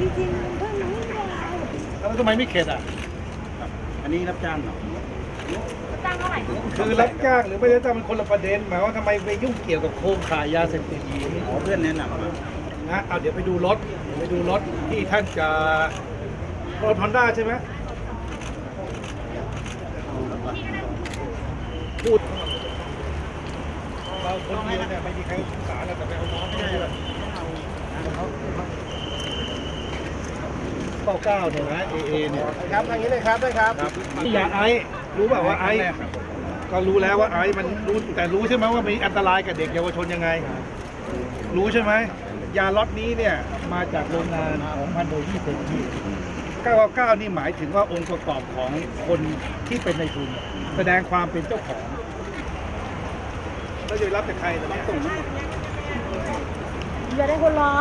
จริงๆมันเพิ่งรู้ยาวแล้วทำไมไม่เข็ดอะ อันนี้รับจ้างเหรอจ้างเท่าไหร่คือรับจ้างหรือไม่ได้จ้างเป็นคนละประเด็นหมายว่าทำไมไปยุ่งเกี่ยวกับโครงข่ายยาเสพติดอีกอ๋อเพื่อนแนะนำมานะเอาเดี๋ยวไปดูรถเดี๋ยวไปดูรถที่ท่านจะรถฮอนด้าใช่ไหมพูดเราคนเดียวเนี่ยไม่มีใคร 99เนี่ยนะ AA เนี่ยครับทางนี้เลยครับได้ครับที่ยาไอรู้เปล่าว่าไอก็รู้แล้วว่าไอมันรู้แต่รู้ใช่ไหมว่ามีอันตรายกับเด็กเยาวชนยังไง รู้ใช่ไหมยาล็อตนี้เนี่ยมาจากโรงงานของพันโดยี่สิบที่999 นี่หมายถึงว่าองค์ประกอบของคนที่เป็นในทุน แสดงความเป็นเจ้าของเราจะรับจากใครรับส่งอย่าได้คนรอ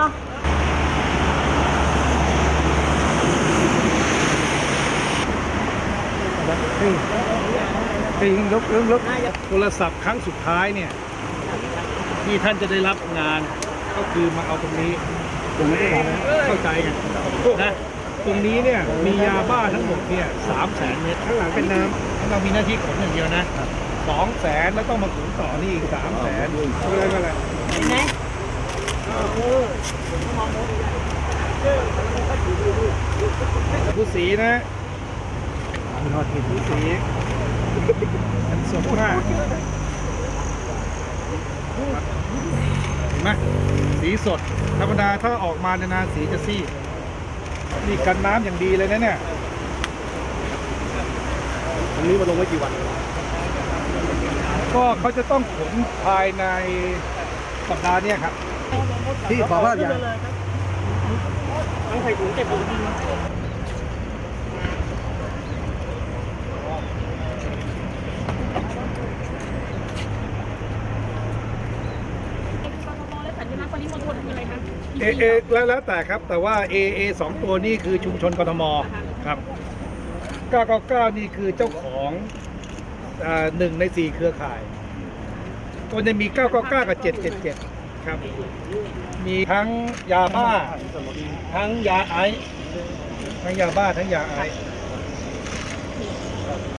ไปยิงลบลบลบโทรศัพท์ครั้งสุดท้ายเนี่ยที่ท่านจะได้รับงานก็คือมาเอาตรงนี้ตรงนี้เข้าใจกันนะตรงนี้เนี่ยมียาบ้าทั้งหมดเนี่ยสามแสนเม็ดข้างหลังเป็นน้ำเรามีหน้าที่ขนอย่างเดียวนะสองแสนแล้วต้องมาขนต่อนี่อีกสามแสนอะไรอะไรเห็นไหมผู้สีนะ มีหอดเห็นผู้สีอันสมห้าเห็นไหมสีสด ธรรมดาถ้าออกมานานๆสีจะซีดนี่กันน้ำอย่างดีเลยนะเนี่ยอันนี้มาลงไว้กี่วัน ก็เขาจะต้องขนภายในสัปดาห์เนี้ครับพี่ขอภาพยาต้องใส่ถุงเก็บถุง จริงเอเอแล้วแล้วแต่ครับ แต่ว่า A A สองตัวนี่คือชุมชนกทมครับ 999 นี่คือเจ้าของอ่าหนึ่งในสี่เครือข่าย ก็จะมี 999 กับ 777 ครับ มีทั้งยาบ้า ทั้งยาไอซ์ทั้งยาบ้าทั้งยาไอซ์